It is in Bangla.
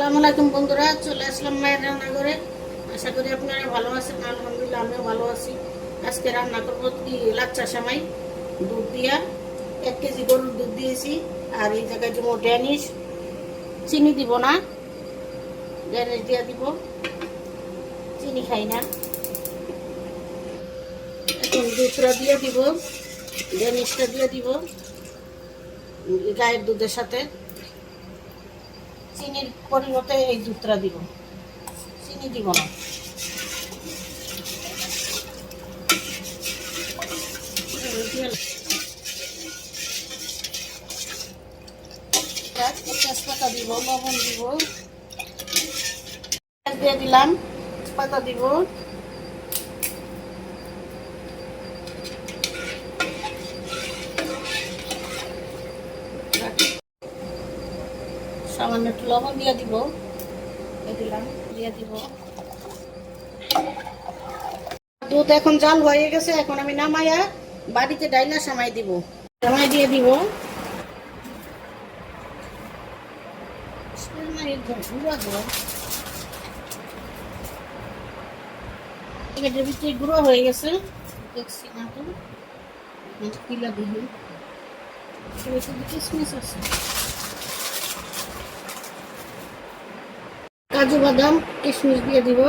আসসালামু বন্ধুরা, চলে আসলাম মায়ের রান্নাঘরে। আশা করি আপনারা ভালো আছেন, আলহামদুলিল্লাহ আমিও ভালো আছি। আজকে রান্না করব কি, লাচ্চা সামাই, দুধ দিয়া, এক কেজি গরুর দুধ দিয়েছি, আর এই জায়গায় দেবো ড্যানিশ। চিনি দিব না, ড্যানিশ দিয়া দিব। চিনি খাই না। এখন দুধটা দিয়ে দিব, ড্যানিশটা দিয়ে দিব, গায়ের দুধের সাথে। চিনির পরিবর্তে এই দুধটা দিব। চিনি দিব না। তেজপাতা দিব, লবণ দিব। দিয়ে দিলাম পাতা দিব। সামান্য একটু লবণ দিয়ে দিব। দিলাম, দিয়ে দিব। দুধ এখন জাল হয়ে গেছে, এখন আমি নামাইয়া বাড়িতে ডাইলা সামাই দিব। সামাই দিয়ে দিব। গুঁড়ো হয়ে গেছে। দেখছি না তো। পিলা দিহি কিসমিস আছে। কাজু বাদাম কিশমিশ দিয়ে দিব।